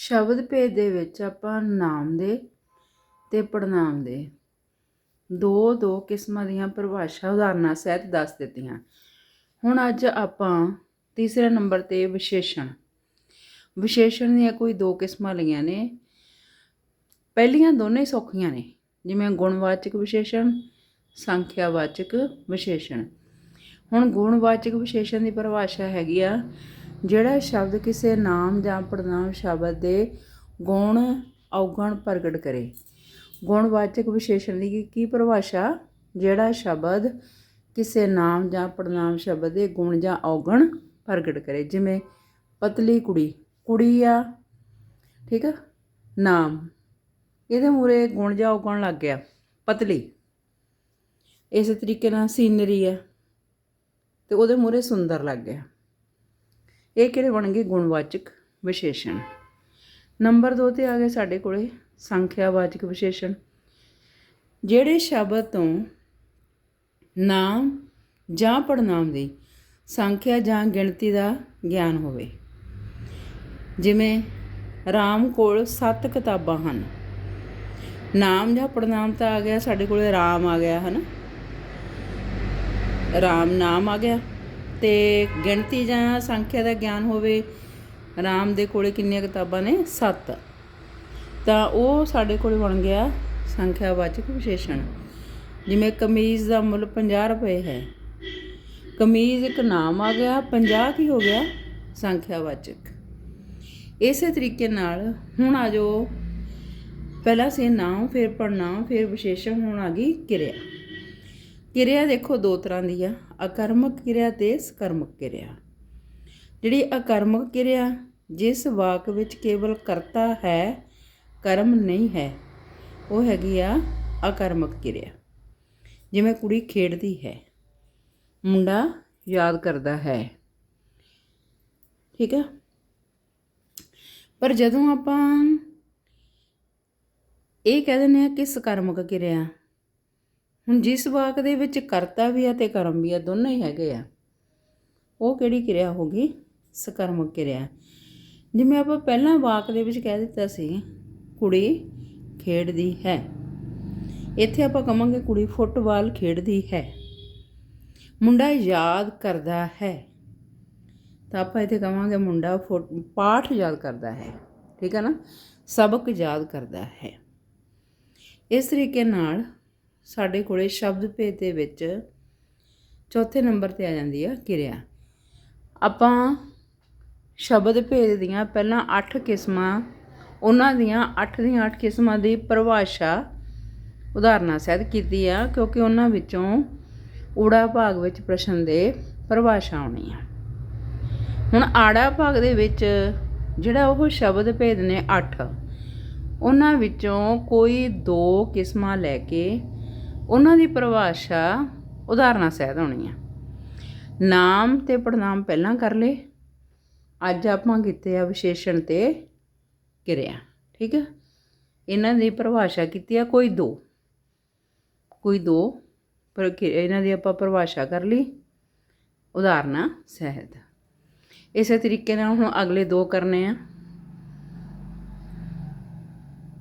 ਸ਼ਬਦ ਭੇਦ ਦੇ ਵਿੱਚ ਆਪਾਂ ਨਾਮ ਦੇ ਤੇ ਪੜਨਾਮ ਦੇ ਦੋ ਦੋ ਕਿਸਮਾਂ ਦੀਆਂ ਪਰਿਭਾਸ਼ਾ ਉਦਾਹਰਨਾਂ ਸਹਿਤ ਦੱਸ ਦਿੱਤੀਆਂ। ਹੁਣ ਅੱਜ ਆਪਾਂ ਤੀਸਰੇ ਨੰਬਰ ਤੇ ਵਿਸ਼ੇਸ਼ਣ। ਵਿਸ਼ੇਸ਼ਣ ਦੀਆਂ ਕੋਈ ਦੋ ਕਿਸਮਾਂ ਲਈਆਂ ਨੇ। ਪਹਿਲੀਆਂ ਦੋਨੇ ਸੌਖੀਆਂ ਨੇ, ਜਿਵੇਂ ਗੁਣਵਾਚਕ ਵਿਸ਼ੇਸ਼ਣ, ਸੰਖਿਆਵਾਚਕ ਵਿਸ਼ੇਸ਼ਣ। ਹੁਣ ਗੁਣਵਾਚਕ ਵਿਸ਼ੇਸ਼ਣ ਦੀ ਪਰਿਭਾਸ਼ਾ ਹੈਗੀ ਆ ਜਿਹੜਾ ਸ਼ਬਦ ਕਿਸੇ ਨਾਮ ਜਾਂ ਪੜਨਾਮ ਸ਼ਬਦ ਦੇ ਗੁਣ ਔਗਣ ਪ੍ਰਗਟ ਕਰੇ। ਗੁਣਵਾਚਕ ਵਿਸ਼ੇਸ਼ਣ ਦੀ ਕੀ ਪਰਿਭਾਸ਼ਾ? ਜਿਹੜਾ ਸ਼ਬਦ ਕਿਸੇ ਨਾਮ ਜਾਂ ਪੜਨਾਮ ਸ਼ਬਦ ਦੇ ਗੁਣ ਜਾਂ ਔਗਣ ਪ੍ਰਗਟ ਕਰੇ। ਜਿਵੇਂ ਪਤਲੀ ਕੁੜੀ ਕੁੜੀ ਆ, ਠੀਕ ਆ, ਨਾਮ। ਇਹਦੇ ਮੂਰੇ ਗੁਣ ਜਾਂ ਔਗਣ ਲੱਗ ਗਿਆ। ਪਤਲੀ। ਇਸੇ ਤਰੀਕੇ ਨਾਲ ਸੀਨਰੀ ਆ। ਤੇ ਉਹਦੇ ਮੂਰੇ ਸੁੰਦਰ ਲੱਗ ਗਿਆ। ਇਹ ਕਿਹੜੇ ਬਣ ਗਏ? ਗੁਣਵਾਚਕ ਵਿਸ਼ੇਸ਼ਣ। ਨੰਬਰ 2 ਤੇ ਆ ਗਏ ਸਾਡੇ ਕੋਲੇ ਸੰਖਿਆਵਾਚਕ ਵਿਸ਼ੇਸ਼ਣ। ਜਿਹੜੇ ਸ਼ਬਦ ਤੋਂ ਨਾਮ ਜਾਂ ਪੜਨਾਮ ਦੀ ਸੰਖਿਆ ਜਾਂ ਗਿਣਤੀ ਦਾ ਗਿਆਨ ਹੋਵੇ, ਜਿਵੇਂ ਰਾਮ ਕੋਲ 7 ਕਿਤਾਬਾਂ ਹਨ। ਨਾਮ ਜਾਂ ਪੜਨਾਮ ਤਾਂ ਆ ਗਿਆ ਸਾਡੇ ਕੋਲੇ ਰਾਮ ਆ ਗਿਆ, ਹਨਾ? ਰਾਮ ਨਾਮ ਆ ਗਿਆ। ਤੇ ਗਿਣਤੀ ਜਾਂ ਸੰਖਿਆ ਦਾ ਗਿਆਨ ਹੋਵੇ, ਰਾਮ ਦੇ ਕੋਲੇ ਕਿੰਨੀਆਂ ਕਿਤਾਬਾਂ ਨੇ? 7 ਤਾਂ ਉਹ ਸਾਡੇ ਕੋਲੇ ਬਣ ਗਿਆ ਸੰਖਿਆਵਾਚਕ ਵਿਸ਼ੇਸ਼ਣ, ਜਿਵੇਂ ਕਮੀਜ਼ ਦਾ ਮੁੱਲ 50 ਰੁਪਏ ਹੈ। ਕਮੀਜ਼ ਇੱਕ ਨਾਮ ਆ ਗਿਆ 50 ਕੀ ਹੋ ਗਿਆ? ਸੰਖਿਆਵਾਚਕ। ਇਸੇ ਤਰੀਕੇ ਨਾਲ ਹੁਣ ਆ ਜੋ ਪਹਿਲਾਂ ਸੇ ਨਾਮ ਫਿਰ ਪੜਨਾਮ ਫਿਰ ਵਿਸ਼ੇਸ਼ਣ ਹੁਣ ਆ ਗਈ ਕਿਰਿਆ। ਕਿਰਿਆ ਦੇਖੋ ਦੋ ਤਰ੍ਹਾਂ ਦੀ ਆ, ਅਕਰਮਕ ਕਿਰਿਆ ਤੇ ਸਕਰਮਕ ਕਿਰਿਆ। ਜਿਹੜੀ ਅਕਰਮਕ ਕਿਰਿਆ, ਜਿਸ ਵਾਕ ਵਿੱਚ ਕੇਵਲ ਕਰਤਾ ਹੈ, ਕਰਮ ਨਹੀਂ ਹੈ, ਉਹ ਹੈਗੀ ਆ ਅਕਰਮਕ ਕਿਰਿਆ। ਜਿਵੇਂ ਕੁੜੀ ਖੇਡਦੀ ਹੈ, ਮੁੰਡਾ ਯਾਦ ਕਰਦਾ ਹੈ। ਠੀਕ ਹੈ ਪਰ ਜਦੋਂ ਆਪਾਂ ਇਹ ਕਹਿ ਦਿੰਦੇ ਆ ਕਿ ਸਕਰਮਕ ਕਿਰਿਆ ਹੁਣ ਜਿਸ ਵਾਕ ਦੇ ਵਿੱਚ ਕਰਤਾ ਵੀ ਆ ਤੇ ਕਰਮ ਵੀ ਆ, ਦੋਨੋਂ ਹੀ ਹੈਗੇ ਆ। ਉਹ ਕਿਹੜੀ ਕਿਰਿਆ ਹੋਗੀ ਸਕਰਮਕ ਕਿਰਿਆ। ਜਿਵੇਂ ਆਪਾਂ ਪਹਿਲਾਂ ਵਾਕ ਦੇ ਵਿੱਚ ਕਹਿ ਦਿੱਤਾ ਸੀ, ਕੁੜੀ ਖੇਡਦੀ ਹੈ। ਇੱਥੇ ਆਪਾਂ ਕਵਾਂਗੇ ਕੁੜੀ ਫੁੱਟਬਾਲ ਖੇਡਦੀ ਹੈ। ਮੁੰਡਾ ਯਾਦ ਕਰਦਾ ਹੈ। ਤਾਂ ਆਪਾਂ ਇੱਥੇ ਕਵਾਂਗੇ ਮੁੰਡਾ ਫੁੱਟ, ਪਾਠ ਯਾਦ ਕਰਦਾ ਹੈ। ਠੀਕ ਹੈ ਨਾ? ਸਬਕ ਯਾਦ ਕਰਦਾ ਹੈ। ਇਸ ਤਰੀਕੇ ਨਾਲ ਸਾਡੇ ਕੋਲੇ ਸ਼ਬਦ ਭੇਦ ਦੇ ਵਿੱਚ ਚੌਥੇ ਨੰਬਰ ਤੇ ਆ ਜਾਂਦੀ ਆ, ਕਿਰਿਆ। ਆਪਾਂ ਸ਼ਬਦ ਭੇਦ ਦੀਆਂ ਪਹਿਲਾਂ 8 ਕਿਸਮਾਂ, ਉਹਨਾਂ ਦੀਆਂ 8 ਦੀਆਂ 8 ਕਿਸਮਾਂ ਦੀ ਪਰਿਭਾਸ਼ਾ ਉਦਾਹਰਨਾਂ ਸਹਿਤ ਕੀਤੀ ਆ, ਕਿਉਂਕਿ ਉਹਨਾਂ ਵਿੱਚੋਂ ਊੜਾ ਭਾਗ ਵਿੱਚ ਪ੍ਰਸ਼ਨ ਦੇ ਪਰਿਭਾਸ਼ਾ ਆਉਣੀ ਆ ਹੁਣ ਆੜਾ ਭਾਗ ਦੇ ਵਿੱਚ ਜਿਹੜਾ ਉਹ ਸ਼ਬਦ ਭੇਦ ਨੇ 8 ਉਹਨਾਂ ਵਿੱਚੋਂ ਕੋਈ ਦੋ ਕਿਸਮਾਂ ਲੈ ਕੇ ਉਹਨਾਂ ਦੀ ਪਰਿਭਾਸ਼ਾ ਉਦਾਹਰਨਾਂ ਸਹਿਤ ਹੋਣੀ ਆ। ਨਾਮ ਤੇ ਪੜਨਾਮ ਪਹਿਲਾਂ ਕਰ ਲਏ। ਅੱਜ ਆਪਾਂ ਕੀਤੇ ਆ ਵਿਸ਼ੇਸ਼ਣ ਤੇ ਕਿਰਿਆ, ਠੀਕ ਹੈ ਇਹਨਾਂ ਦੀ ਪਰਿਭਾਸ਼ਾ ਕੀਤੀ ਆ ਕੋਈ ਦੋ। ਕੋਈ ਦੋ, ਪਰ ਇਹਨਾਂ ਦੀ ਆਪਾਂ ਪਰਿਭਾਸ਼ਾ ਕਰ ਲਈ ਉਦਾਹਰਨਾਂ ਸਹਿਤ। ਇਸੇ ਤਰੀਕੇ ਨਾਲ ਹੁਣ ਅਗਲੇ ਦੋ ਕਰਨੇ ਆ।